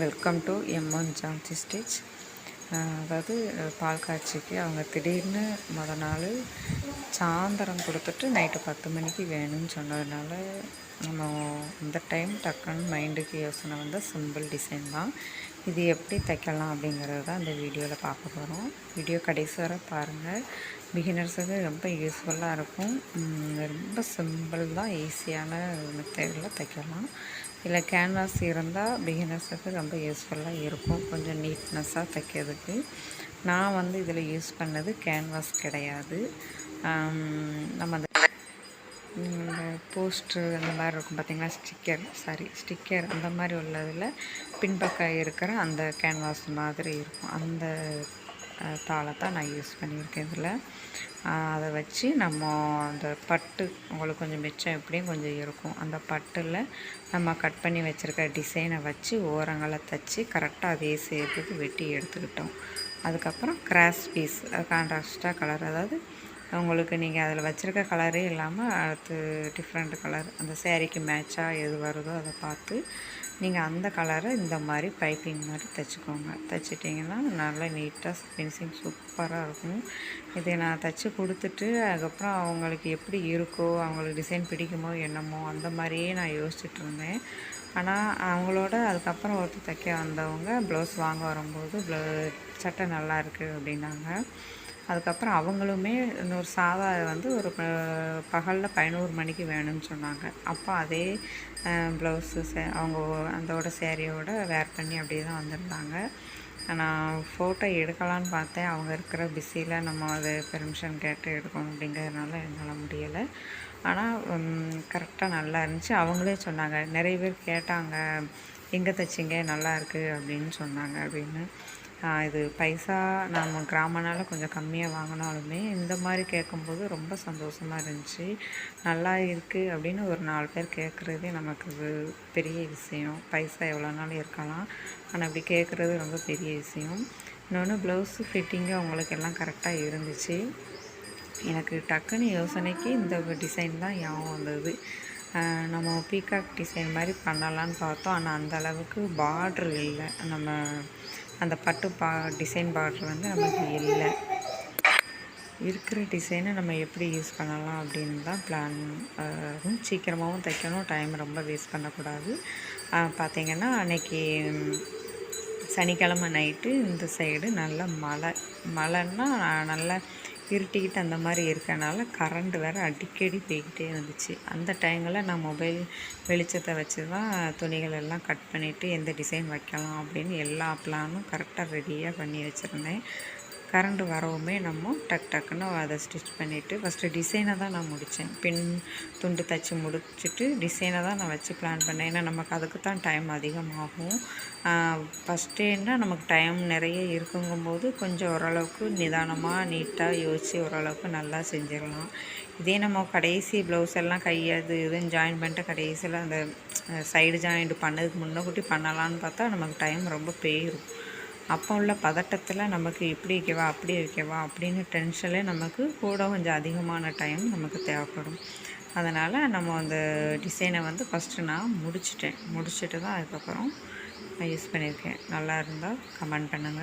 Welcome to M one Jhansi stitch அதாவது பால் காய்ச்சிக்கு அவங்க திடீர்னு மொதல் நாள் சாயந்தரம் கொடுத்துட்டு நைட்டு பத்து மணிக்கு வேணும்னு சொன்னதுனால நம்ம இந்த டைம் டக்குன்னு மைண்டுக்கு யோசனை வந்து சிம்பிள் டிசைன் தான். இது எப்படி தைக்கலாம் அப்படிங்கிறது தான் இந்த வீடியோவில் பார்க்க போகிறோம் வீடியோ கடைசி வரை பாருங்கள் பிகினர்ஸுக்கு ரொம்ப யூஸ்ஃபுல்லாக இருக்கும். ரொம்ப சிம்பிள் தான் ஈஸியான மெத்தடில் தைக்கலாம். இல்லை கேன்வாஸ் இருந்தால் பிகினர்ஸுக்கு ரொம்ப யூஸ்ஃபுல்லாக இருக்கும். கொஞ்சம் நீட்னஸாக தைக்கிறதுக்கு. நான் வந்து இதில் யூஸ் பண்ணது கேன்வாஸ் கிடையாது. நம்ம அந்த இந்த போஸ்ட்ரு அந்த மாதிரி இருக்கும் பார்த்தீங்களா ஸ்டிக்கர் சாரி ஸ்டிக்கர் அந்த மாதிரி உள்ளதில் பின்பக்கம் இருக்கிற அந்த கேன்வாஸ் மாதிரி இருக்கும். அந்த தாளை தான் நான் யூஸ் பண்ணியிருக்கேன் இதில். அதை வச்சு நம்ம அந்த பட்டு உங்களுக்கு கொஞ்சம் மிச்சம் எப்படியும் கொஞ்சம் இருக்கும். அந்த பட்டில் நம்ம கட் பண்ணி வச்சுருக்க டிசைனை வச்சு ஓரங்களை தச்சு கரெக்டாக அதே சேர்த்துக்கு வெட்டி எடுத்துக்கிட்டோம். அதுக்கப்புறம் கிராஸ் பீஸ் கான்ட்ராஸ்டாக கலர் அதாவது உங்களுக்கு நீங்கள் அதில் வச்சுருக்க கலரே இல்லாமல் அடுத்து டிஃப்ரெண்ட் கலர் அந்த சேரீக்கு மேட்சாக எது வருதோ அதை பார்த்து நீங்கள் அந்த கலரை இந்த மாதிரி பைப்பிங் மாதிரி தைச்சிக்கோங்க. தைச்சிட்டிங்கன்னா நல்லா நீட்டாக ஃபினிஷிங் சூப்பராக இருக்கும். இதை நான் தைச்சி கொடுத்துட்டு அதுக்கப்புறம் அவங்களுக்கு எப்படி இருக்கோ அவங்களுக்கு டிசைன் பிடிக்குமோ என்னமோ அந்த மாதிரியே நான் யோசிச்சுட்டு இருந்தேன். ஆனால் அவங்களோட அதுக்கப்புறம் ஒருத்தர் தைக்க வந்தவங்க ப்ளவுஸ் வாங்க வரும்போது ப்ள சட்டை நல்லா இருக்குது அப்படின்னாங்க. அதுக்கப்புறம் அவங்களுமே இன்னொரு சாதா வந்து ஒரு பகலில் பதினோரு மணிக்கு வேணும்னு சொன்னாங்க. அப்போ அதே ப்ளவுஸு சே அவங்க அதோட சேரீயோட வேர் பண்ணி அப்படியே தான் வந்திருந்தாங்க. நான் ஃபோட்டோ எடுக்கலான்னு பார்த்தேன். அவங்க இருக்கிற பிஸியில் நம்ம அதை பெர்மிஷன் கேட்டு எடுக்கணும் அப்படிங்கிறதுனால என்னால் முடியலை. ஆனால் கரெக்டாக நல்லா இருந்துச்சு. அவங்களே சொன்னாங்க நிறைய பேர் கேட்டாங்க எங்கே தைச்சிங்க? நல்லா இருக்குது அப்படின்னு சொன்னாங்க அப்படின்னு. இது பைசா நம்ம கிராமனால கொஞ்சம் கம்மியாக வாங்கினாலுமே இந்த மாதிரி கேட்கும்போது ரொம்ப சந்தோஷமாக இருந்துச்சு. நல்லா இருக்குது அப்படின்னு ஒரு நாலு பேர் கேட்குறதே நமக்கு இது பெரிய விஷயம். பைசா எவ்வளோனாலும் இருக்கலாம். ஆனால் அப்படி கேட்குறது ரொம்ப பெரிய விஷயம். இன்னொன்று ப்ளவுஸு ஃபிட்டிங்கு அவங்களுக்கு எல்லாம் கரெக்டாக இருந்துச்சு. எனக்கு டக்குன்னு யோசனைக்கு இந்த டிசைன் தான் ஞாபகம் வந்தது. நம்ம பீகாக் டிசைன் மாதிரி பண்ணலான்னு பார்த்தோம். ஆனால் அந்த அளவுக்கு பார்ட்ரு இல்லை. நம்ம அந்த பட்டு பா டிசைன் பார்டர் வந்து நமக்கு இல்லை. இருக்கிற டிசைனை நம்ம எப்படி யூஸ் பண்ணலாம் அப்படின்னு தான் பிளான் சீக்கிரமாகவும் தைக்கணும். டைம் ரொம்ப வேஸ்ட் பண்ணக்கூடாது. பார்த்திங்கன்னா பார்த்தீங்கன்னா அன்னைக்கு சனிக்கிழமை நைட்டு இந்த சைடு நல்ல மழை. மழைன்னா நல்லா இருட்டிக்கிட்டு அந்த மாதிரி இருக்கனால கரண்ட் வேறு அடிக்கடி போய்கிட்டே இருந்துச்சு அந்த டைமில் நான் மொபைல் வெளிச்சத்தை வச்சு தான் துணிகள் எல்லாம் கட் பண்ணிவிட்டு எந்த டிசைன் வைக்கலாம் அப்படின்னு எல்லா பிளானும் கரெக்டாக ரெடியாக பண்ணி வச்சுருந்தேன். கரண்ட் வரவுமே நம்ம டக் டக்குன்னு அதை ஸ்டிச் பண்ணிவிட்டு ஃபஸ்ட்டு டிசைனை தான் நான் முடித்தேன் பின் துண்டு தச்சு முடிச்சுட்டு டிசைனை தான் நான் வச்சு பிளான் பண்ணேன். ஏன்னா நமக்கு அதுக்கு தான் டைம் அதிகமாகும். ஃபஸ்ட்டேன்னா நமக்கு டைம் நிறைய இருக்குங்கும்போது கொஞ்சம் ஓரளவுக்கு நிதானமாக நீட்டாக யோசித்து ஓரளவுக்கு நல்லா செஞ்சிடலாம். இதே நம்ம கடைசி ப்ளவுஸ் எல்லாம் கையாது இதுன்னு ஜாயின் பண்ணிட்டு கடைசியில் அந்த சைடு ஜாயிண்ட் பண்ணதுக்கு முன்னே கூட்டி பண்ணலான்னு பார்த்தா நமக்கு டைம் ரொம்ப போயிடும் அப்போ உள்ள பதட்டத்தில் நமக்கு இப்படி வைக்கவா அப்படி வைக்கவா அப்படின்னு டென்ஷனே நமக்கு கூட கொஞ்சம் அதிகமான டைம் நமக்கு தேவைப்படும். அதனால் நம்ம அந்த டிசைனை வந்து ஃபஸ்ட்டு நான் முடிச்சிட்டேன். முடிச்சுட்டு தான் அதுக்கப்புறம் நான் யூஸ் பண்ணியிருக்கேன். நல்லா இருந்தால் கமெண்ட் பண்ணுங்கள்